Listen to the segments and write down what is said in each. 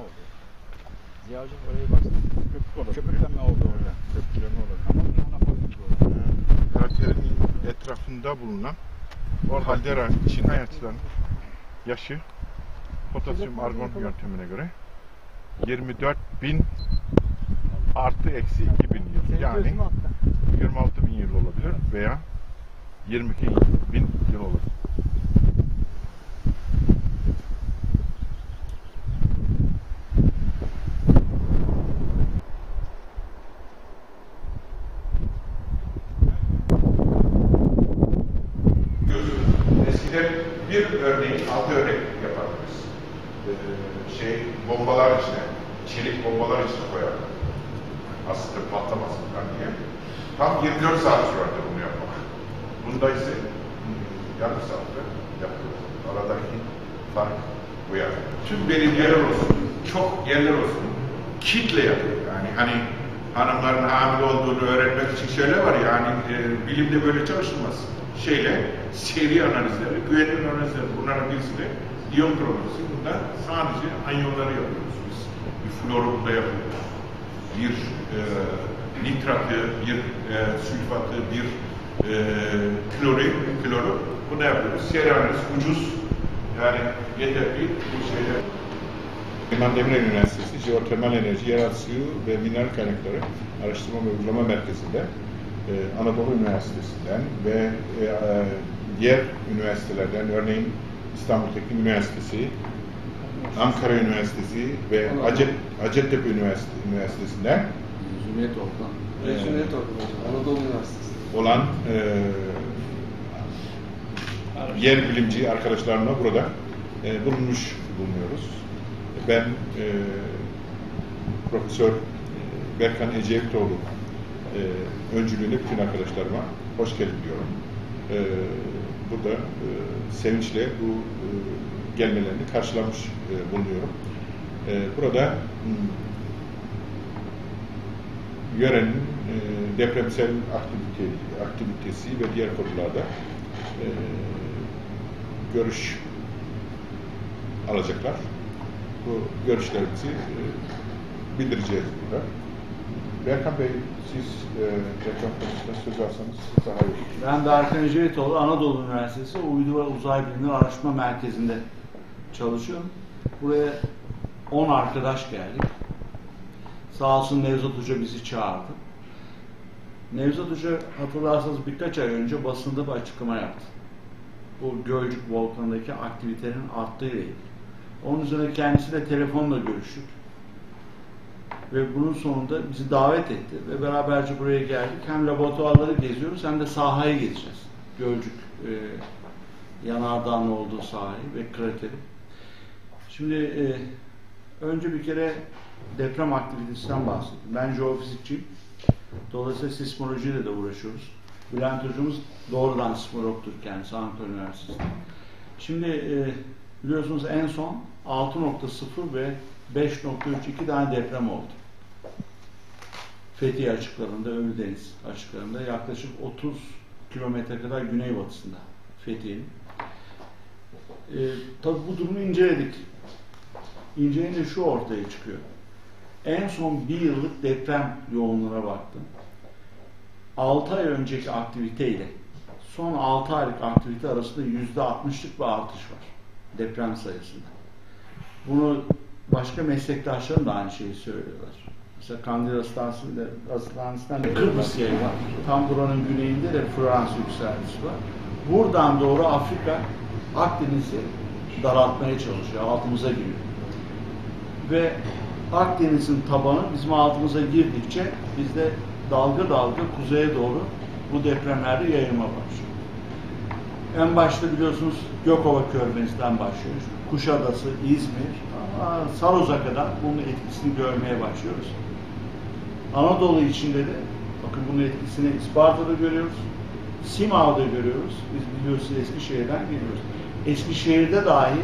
Beyazlama oldu. Ziya Hocam oraya baksana. Köpük olabilir. Köpüklenme oldu orada. Köpüklenme olabilir. Ama bunu ona koyduk orada. Kraterin etrafında bulunan kaldera için hayatılan yaşı potasyum argon yöntemine göre 24 bin artı eksi 2 bin yıl. Yani 26 bin yıl olabilir veya 22 bin yıl olabilir. Eskiden bir örneğin altı örnek yapardık. Ee, şey bombalar içine, çelik bombalar içine koyardık. Aslında patlamasından diye. Tam 24 saat sürerdi bunu yapmak. Bunda ise hmm, yarım saatte yapıyoruz. Aradaki fark bu yani. Tüm belediyeler olsun, çok yerler olsun, kitle yapıyor. Yani hani hanımların hamile olduğunu öğrenmek için şeyler var ya, hani e, bilimde böyle çalışılmaz. Şeyle, seri analizleri, güvenilir analizleri, bunların birisi de iyon kronolojisi. Bunda sadece anyonları yapıyoruz biz. Bir floru bunda yapıyoruz. Bir e, nitratı, bir e, sülfatı, bir e, klori, kloru bunu yapıyoruz. Seri analiz ucuz. Yani yeter ki bu şeyler İmam Demirel Üniversitesi Jeotermal Enerji, Yeraltı Suyu ve Mineral Kaynakları Araştırma ve Uygulama Merkezi'nde e, Anadolu Üniversitesi'nden ve e, e, diğer üniversitelerden örneğin İstanbul Teknik Üniversitesi, Ankara Üniversitesi ve Hacet, Hacettepe Üniversitesi, Üniversitesi'nden Mezuniyet oldu. Ee, oldu hocam. Anadolu Üniversitesi. olan e, yer bilimci arkadaşlarımla burada e, bulunmuş bulunuyoruz. Ben e, Profesör e, Berkan Ecevitoğlu e, öncülüğünde bütün arkadaşlarıma hoş geldin diyorum. E, burada e, sevinçle bu e, gelmelerini karşılamış e, bulunuyorum. E, burada hmm, yörenin e, depremsel aktivite, aktivitesi ve diğer konularda e, görüş alacaklar. Bu görüşlerimizi e, bildireceğiz burada. Berkan Bey, siz e, deprem konusunda söz alsanız daha iyi. Ben Berkan Ecevitoğlu, Anadolu Üniversitesi Uydu ve Uzay Bilimleri Araştırma Merkezi'nde çalışıyorum. Buraya 10 arkadaş geldik. Sağ olsun Nevzat Hoca bizi çağırdı. Nevzat Hoca hatırlarsanız birkaç ay önce basında bir açıklama yaptı. Bu Gölcük Volkanı'ndaki aktivitenin arttığı ile ilgili. Onun üzerine kendisiyle telefonla görüştük. Ve bunun sonunda bizi davet etti ve beraberce buraya geldik. Hem laboratuvarları geziyoruz hem de sahayı gezeceğiz. Gölcük e, yanardağın olduğu sahayı ve krateri. Şimdi e, önce bir kere deprem aktivitesinden bahsedeyim. Ben jeofizikçiyim. Dolayısıyla sismolojiyle de uğraşıyoruz. Bülent hocamız doğrudan sismologtur kendisi Ankara Üniversitesi'nde. Şimdi e, biliyorsunuz en son 6.0 ve 5.3 iki tane deprem oldu. Fethiye açıklarında, Ölüdeniz açıklarında yaklaşık 30 kilometre kadar güneybatısında Fethiye'nin. E, tabii bu durumu inceledik. İnceleyince şu ortaya çıkıyor. En son bir yıllık deprem yoğunluğuna baktım. 6 ay önceki aktiviteyle son 6 aylık aktivite arasında %60'lık bir artış var deprem sayısında. Bunu başka meslektaşlarım da aynı şeyi söylüyorlar. Mesela Kandil Hastanesi'nde, Hastanesi'nden Kıbrıs yayı var. Tam buranın güneyinde de Florans yükseltisi var. Buradan doğru Afrika Akdeniz'i daraltmaya çalışıyor, altımıza giriyor. Ve Akdeniz'in tabanı bizim altımıza girdikçe bizde dalga dalga kuzeye doğru bu depremlerde yayılma başlıyor. En başta biliyorsunuz Gökova Körfezi'nden başlıyor. Kuşadası, İzmir, Saroz'a kadar bunun etkisini görmeye başlıyoruz. Anadolu içinde de bakın bunun etkisini Isparta'da görüyoruz. Simav'da görüyoruz. Biz biliyorsunuz Eskişehir'den geliyoruz. Eskişehir'de dahi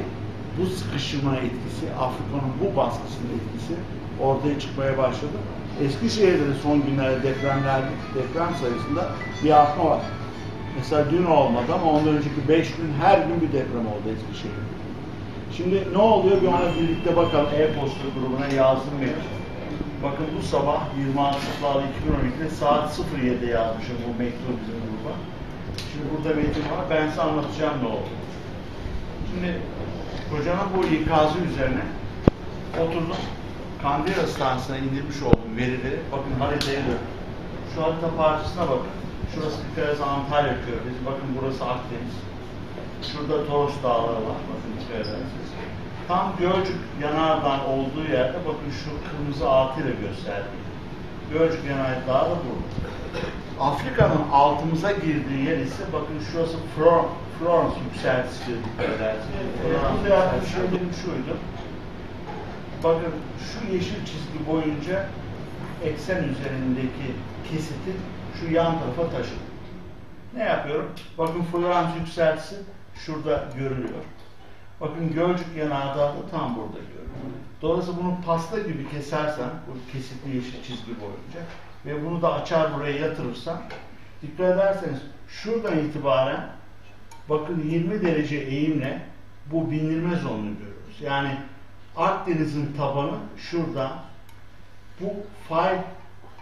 bu sıkışma etkisi, Afrika'nın bu baskısının etkisi ortaya çıkmaya başladı. Eskişehir'de de son günlerde depremler, deprem sayısında bir artma var. Mesela dün olmadı ama ondan önceki 5 gün her gün bir deprem oldu Eskişehir'de. Şimdi ne oluyor bir ona birlikte bakalım e-posta grubuna yazdım mektup. Bakın bu sabah 26 Şubat 2012'de saat 07'de yazmışım bu mektubu bizim gruba. Şimdi burada metin var. Ben size anlatacağım ne oldu. Şimdi hocanın bu ikazı üzerine oturdum. Kandil Hastanesi'ne indirmiş olduğum verileri bakın haritaya dön. Şu harita parçasına bakın. Şurası bir kere Antalya Körfezi. Bakın burası Akdeniz. Şurada Toros Dağları var. Bakın ederseniz. Tam Gölcük yanardağ olduğu yerde bakın şu kırmızı altıyla gösterdiği. Gölcük yanardağ da burada. Afrika'nın altımıza girdiği yer ise bakın şurası Flor- Florence yükseltisi ederseniz. Ee, yaptığım şey benim şuydu. Bakın şu yeşil çizgi boyunca eksen üzerindeki kesiti şu yan tarafa taşıdım. Ne yapıyorum? Bakın Florence yükseltisi şurada görülüyor. Bakın Gölcük yanardağı da tam burada görülüyor. Dolayısıyla bunu pasta gibi kesersen, bu kesitli yeşil çizgi boyunca ve bunu da açar buraya yatırırsan, dikkat ederseniz şuradan itibaren bakın 20 derece eğimle bu bindirme zonunu görüyoruz. Yani Akdeniz'in tabanı şurada bu fay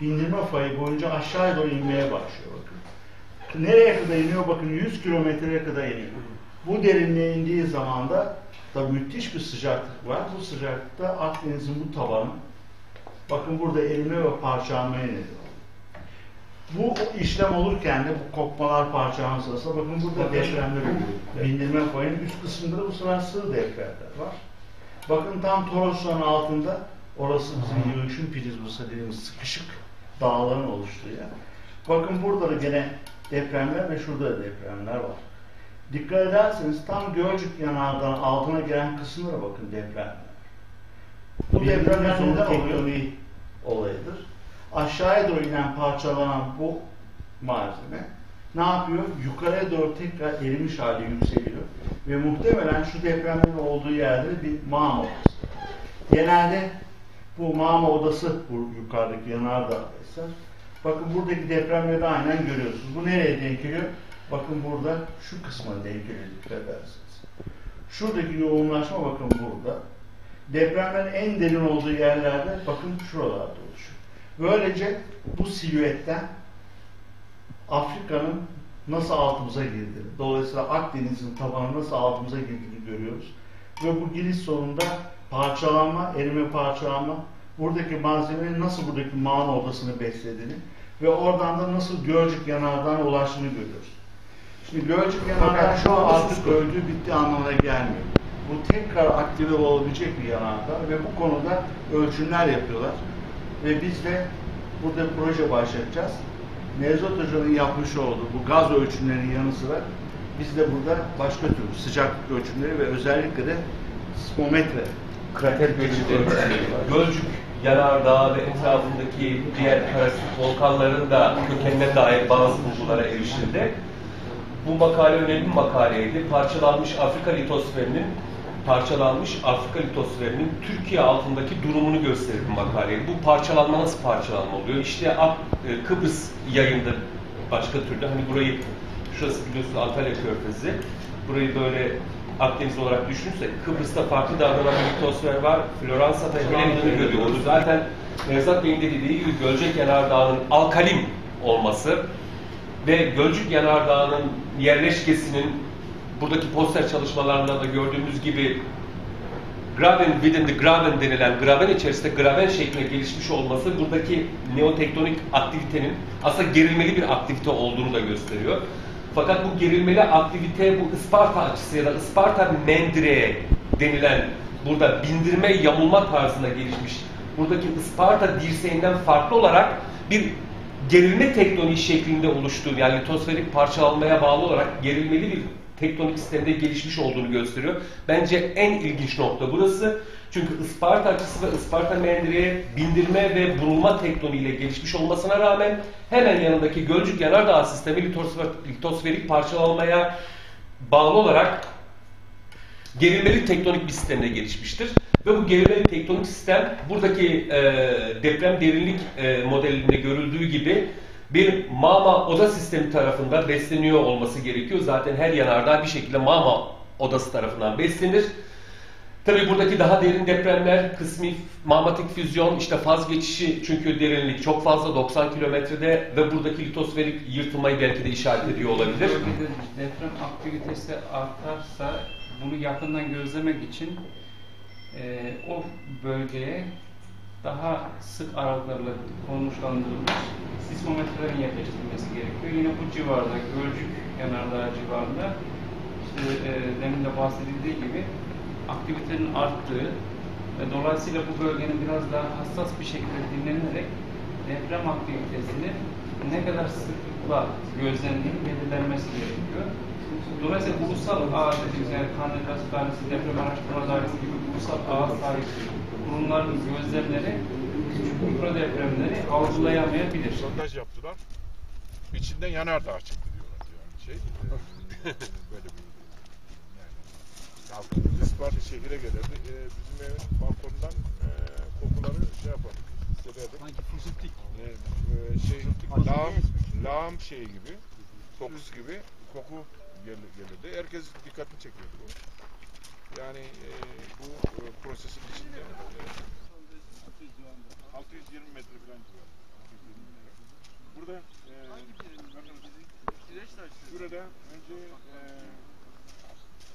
bindirme fayı boyunca aşağıya doğru inmeye başlıyor bakın. Nereye kadar iniyor? Bakın 100 kilometreye kadar iniyor. Bu derinliğe indiği zaman da da müthiş bir sıcaklık var. Bu sıcaklıkta Akdeniz'in bu tabanı bakın burada erime ve neden oluyor. Bu işlem olurken de bu kopmalar parçalanma sırasında bakın burada depremler oluyor. Bindirme fayının üst kısmında da bu sefer sığ depremler var. Bakın tam Toros'un altında orası bizim yığışın prizması dediğimiz sıkışık dağların oluştuğu yer. Bakın burada da gene depremler ve şurada da depremler var. Dikkat ederseniz tam Gölcük yanardağın altına gelen kısımlara bakın depremler. Bu depremler neden oluyor? olayıdır. Aşağıya doğru inen parçalanan bu malzeme ne yapıyor? Yukarıya doğru tekrar erimiş hale yükseliyor. Ve muhtemelen şu depremlerin olduğu yerde bir mağma odası. Genelde bu mağma odası bu yukarıdaki yanardağ eser. Bakın buradaki depremleri de aynen görüyorsunuz. Bu nereye denk geliyor? Bakın burada şu kısma denk geliyor dikkat ederseniz. Şuradaki yoğunlaşma bakın burada. Depremlerin en derin olduğu yerlerde bakın şuralarda oluşuyor. Böylece bu silüetten Afrika'nın nasıl altımıza girdiğini, dolayısıyla Akdeniz'in tabanı nasıl altımıza girdiğini görüyoruz. Ve bu giriş sonunda parçalanma, erime parçalanma, buradaki malzemenin nasıl buradaki mağara odasını beslediğini ve oradan da nasıl Gölcük yanardağına ulaştığını görüyoruz. Şimdi Gölcük yanardağ şu an artık öldüğü bitti anlamına gelmiyor. Bu tekrar aktive olabilecek bir yanardağ ve bu konuda ölçümler yapıyorlar. Ve biz de burada proje başlatacağız. Nevzat Hoca'nın yapmış olduğu bu gaz ölçümlerinin yanı sıra biz de burada başka türlü sıcaklık ölçümleri ve özellikle de sismometre krater göçleri, Gölcük yanardağı ve etrafındaki diğer karasit volkanların da kökenine dair bazı bulgulara erişildi. Bu makale önemli bir makaleydi. Parçalanmış Afrika litosferinin parçalanmış Afrika litosferinin Türkiye altındaki durumunu gösterir bir makaleydi. Bu parçalanma nasıl parçalanma oluyor? İşte e, Kıbrıs yayında başka türlü. Hani burayı, şurası biliyorsunuz Antalya Körfezi. Burayı böyle Akdeniz olarak düşünürsek Kıbrıs'ta farklı davranan bir litosfer var. Floransa'da Helenik'i görüyoruz. Zaten Nevzat Bey'in de dediği gibi Gölcük Yanardağı'nın alkalin olması ve Gölcük Yanardağı'nın yerleşkesinin buradaki poster çalışmalarında da gördüğümüz gibi Graben within the Graben denilen graben içerisinde graben şeklinde gelişmiş olması buradaki neotektonik aktivitenin aslında gerilmeli bir aktivite olduğunu da gösteriyor. Fakat bu gerilmeli aktivite bu Isparta açısı ya da Isparta mendireğe denilen burada bindirme yamulma tarzında gelişmiş. Buradaki Isparta dirseğinden farklı olarak bir gerilme tektoniği şeklinde oluştuğu yani litosferik parçalanmaya bağlı olarak gerilmeli bir tektonik sistemde gelişmiş olduğunu gösteriyor. Bence en ilginç nokta burası. Çünkü Isparta açısı ve Isparta mendireğe bindirme ve vurulma tektoniğiyle gelişmiş olmasına rağmen hemen yanındaki Gölcük Yanardağ sistemi litosfer, litosferik parçalanmaya bağlı olarak gerilmeli tektonik bir sistemde gelişmiştir. Ve bu gerilmeli tektonik sistem buradaki e, deprem derinlik e, modelinde görüldüğü gibi bir mama oda sistemi tarafından besleniyor olması gerekiyor. Zaten her yanardağ bir şekilde mama odası tarafından beslenir. Tabii buradaki daha derin depremler, kısmi magmatik füzyon, işte faz geçişi çünkü derinlik çok fazla 90 kilometrede ve buradaki litosferik yırtılmayı belki de işaret ediyor olabilir. Deprem aktivitesi artarsa bunu yakından gözlemek için e, o bölgeye daha sık aralıklarla konuşlandırılmış sismometrelerin yerleştirilmesi gerekiyor. Yine bu civarda, Gölcük yanardağı civarında işte, e, demin de bahsedildiği gibi aktivitenin arttığı ve dolayısıyla bu bölgenin biraz daha hassas bir şekilde dinlenerek deprem aktivitesini ne kadar sıklıkla gözlendiğini belirlenmesi gerekiyor. Dolayısıyla ulusal ağ dediğimiz yani Kandil Hastanesi, Deprem Araştırma Dairesi gibi ulusal ağ sahip kurumların gözlemleri küçük mikro depremleri algılayamayabilir. Sondaj yaptılar. İçinden yanardağ çıktı diyorlar yani şey. böyle bir yani Isparta şehire gelirdi. Ee, bizim evin balkonundan e, kokuları şey yapar. Hissederdik. Sanki fısıltık. E, e, şey, lağım, lağım şeyi gibi, kokusu gibi koku gel- gelirdi. Herkes dikkatini çekiyordu bu. Yani e, bu e, prosesin içinde e, 620 metre falan civarı. 620 metre. Burada e, bakın, şurada önce e,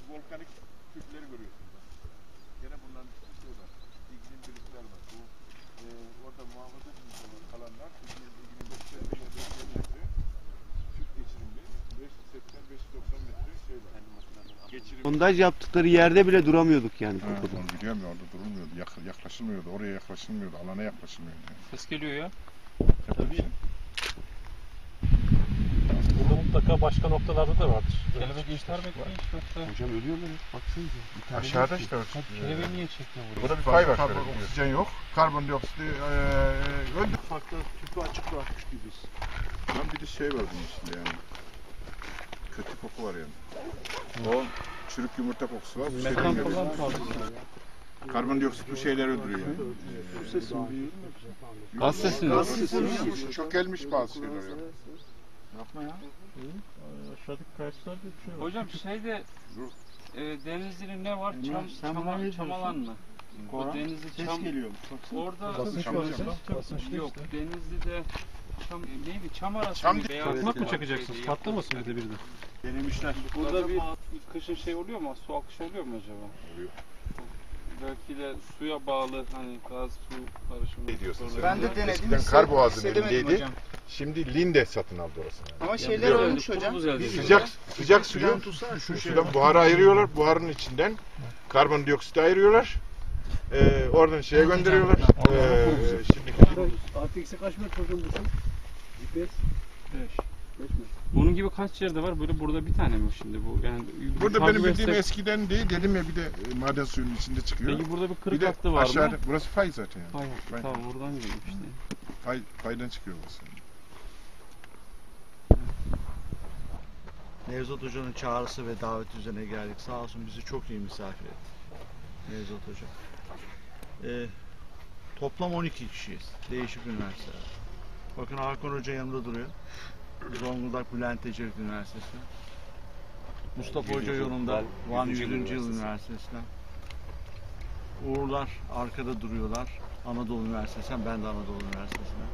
volkanik küpleri görüyorsunuz. Gene bunların şurada iklim birlikler var. Bu e, orada muhafaza kalanlar iklim iklim birlikleri yerleşti. Küp geçirimli 580-590 metre şey var. Geçirimli. Sondaj yaptıkları yerde bile duramıyorduk yani kokudan. onu biliyorum ya orada durulmuyordu. Yak- yaklaşılmıyordu. Oraya yaklaşılmıyordu. Alana yaklaşılmıyordu. Yani. Ses geliyor ya. Tabii. Burada mutlaka başka noktalarda da vardır. Kelebek işler bekliyor işte. Hocam ölüyor mu? Baksanıza. Aşağıda işte. Kelebeği niye çekiyor buraya? Burada bir fay var. Oksijen yok. Karbondioksit öldü. Farklı tüpü açık bırakmış gibiyiz. Lan bir de şey var bunun içinde yani. Kötü koku var yani. O çürük yumurta kokusu var. Geliyor. falan var. Karbondioksit bu şeyleri öldürüyor yani. Gaz sesi mi? Gaz sesi mi? Çökelmiş bazı şeyler ya. Yapma ya. Aşağıdaki kayaçlarda bir şey var. Hocam şeyde e, Denizli'nin ne var? Çam, sen bana çama, ne diyorsun? çamalan mı? O. Denizli Ses çam. geliyor. Orada Basınç Çam- var. yok. Denizli'de çam neydi? Çam arası Çam mı? Çakmak mı çakacaksınız? Patlamasın bir de bir de. Denemişler. Burada bir kışın şey oluyor mu? Su akışı oluyor mu acaba? Oluyor. Belki de suya bağlı hani gaz su karışımı. Ne diyorsun sen? Ben de denedim. Eskiden kar önündeydi. hocam. Şimdi Linde satın aldı orasını. Ama şeyler biliyorum. olmuş hocam. Sıcak sıcak suyu sudan buharı ayırıyorlar. Buharın içinden karbondioksit ayırıyorlar. Ee, oradan şeye gönderiyorlar. Ee, şimdi ATX'e kaç metre hocam bu? GPS? 5. Bunun gibi kaç yerde var? Böyle burada bir tane mi şimdi bu? Yani burada benim bildiğim eskiden değil dedim ya bir de e, maden suyunun içinde çıkıyor. Peki burada bir Bir kırık de hattı var aşağıda mı? burası fay zaten yani. Hayır. Fay, Tamam oradan geliyor işte. fay, faydan çıkıyor burası. Nevzat Hoca'nın çağrısı ve daveti üzerine geldik. Sağ olsun bizi çok iyi misafir etti. Nevzat Hoca. Ee, toplam 12 kişiyiz. Değişik üniversiteler. Bakın Hakan Hoca yanında duruyor. Zonguldak Bülent Ecevit Üniversitesi. Mustafa Hoca yolunda Van 100. Yıl Üniversitesi'nden. Uğurlar arkada duruyorlar. Anadolu Üniversitesi'nden, ben de Anadolu Üniversitesi'nden.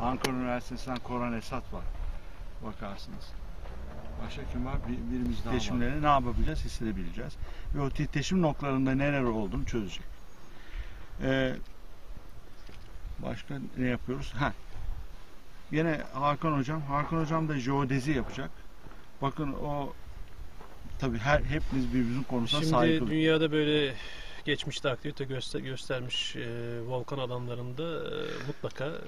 Ankara Üniversitesi'nden Koran Esat var. Bakarsınız. Başka kim var? Bir, birimiz daha Titreşimlerini ne yapabiliriz? Hissedebileceğiz. Ve o titreşim noktalarında neler olduğunu çözecek. Ee, başka ne yapıyoruz? Ha. Yine Hakan Hocam. Hakan Hocam da jeodezi yapacak. Bakın o tabii her hepimiz birbirimizin konusuna Şimdi saygılıyız. dünyada böyle geçmişte aktivite göster göstermiş e, volkan alanlarında e, mutlaka e,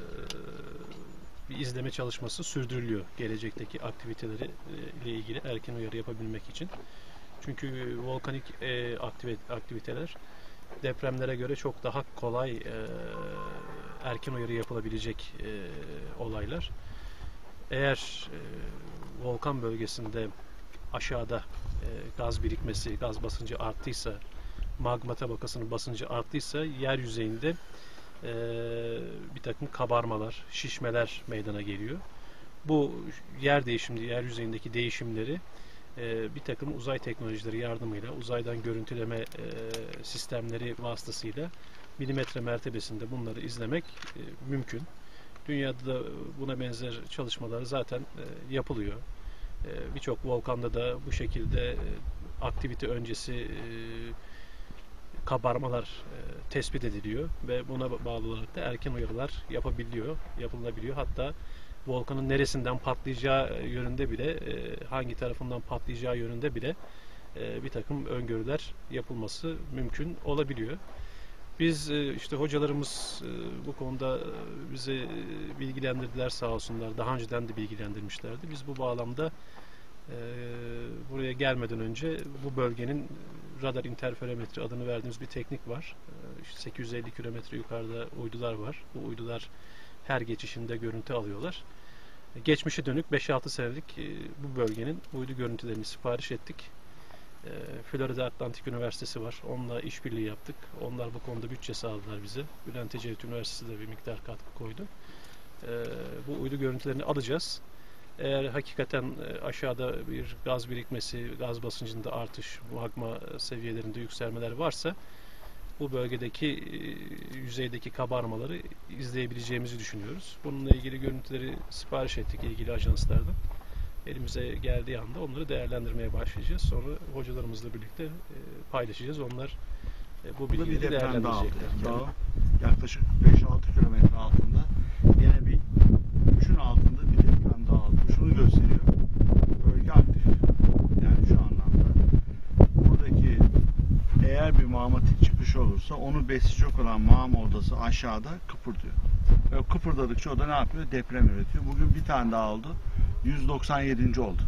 bir izleme çalışması sürdürülüyor gelecekteki aktiviteleri e, ile ilgili erken uyarı yapabilmek için. Çünkü volkanik e, aktiviteler depremlere göre çok daha kolay e, erken uyarı yapılabilecek e, olaylar. Eğer e, volkan bölgesinde aşağıda e, gaz birikmesi, gaz basıncı arttıysa, magma tabakasının basıncı arttıysa yer yüzeyinde e, bir takım kabarmalar, şişmeler meydana geliyor. Bu yer değişimli, yer yüzeyindeki değişimleri e, bir takım uzay teknolojileri yardımıyla, uzaydan görüntüleme e, sistemleri vasıtasıyla milimetre mertebesinde bunları izlemek e, mümkün. Dünyada da buna benzer çalışmalar zaten e, yapılıyor. E, Birçok volkanda da bu şekilde aktivite öncesi kabarmalar tespit ediliyor ve buna ba- bağlı olarak da erken uyarılar yapabiliyor, yapılabiliyor. Hatta volkanın neresinden patlayacağı e, yönünde bile, e, hangi tarafından patlayacağı yönünde bile e, bir takım öngörüler yapılması mümkün olabiliyor. Biz işte hocalarımız bu konuda bizi bilgilendirdiler sağ olsunlar. Daha önceden de bilgilendirmişlerdi. Biz bu bağlamda buraya gelmeden önce bu bölgenin radar interferometre adını verdiğimiz bir teknik var. İşte 850 kilometre yukarıda uydular var. Bu uydular her geçişinde görüntü alıyorlar. Geçmişe dönük 5-6 senelik e, bu bölgenin uydu görüntülerini sipariş ettik. E, Florida Atlantik Üniversitesi var. Onunla işbirliği yaptık. Onlar bu konuda bütçe sağladılar bize. Bülent Ecevit Üniversitesi de bir miktar katkı koydu. E, bu uydu görüntülerini alacağız. Eğer hakikaten aşağıda bir gaz birikmesi, gaz basıncında artış, magma seviyelerinde yükselmeler varsa bu bölgedeki e, yüzeydeki kabarmaları izleyebileceğimizi düşünüyoruz. Bununla ilgili görüntüleri sipariş ettik ilgili ajanslardan. Elimize geldiği anda onları değerlendirmeye başlayacağız. Sonra hocalarımızla birlikte e, paylaşacağız. Onlar e, bu bir bilgileri daha aldı. değerlendirecekler. Dağı yaklaşık 5-6 kilometre altında yine bir üçün altında bir deprem daha aldı. Bu Şunu gösteriyor. Bölge aktif. Yani şu anlamda buradaki eğer bir mağmatik çıkış olursa onu besleyecek olan mağma odası aşağıda kıpırdıyor. Ve kıpırdadıkça o da ne yapıyor? Deprem üretiyor. Bugün bir tane daha oldu. 197. oldu.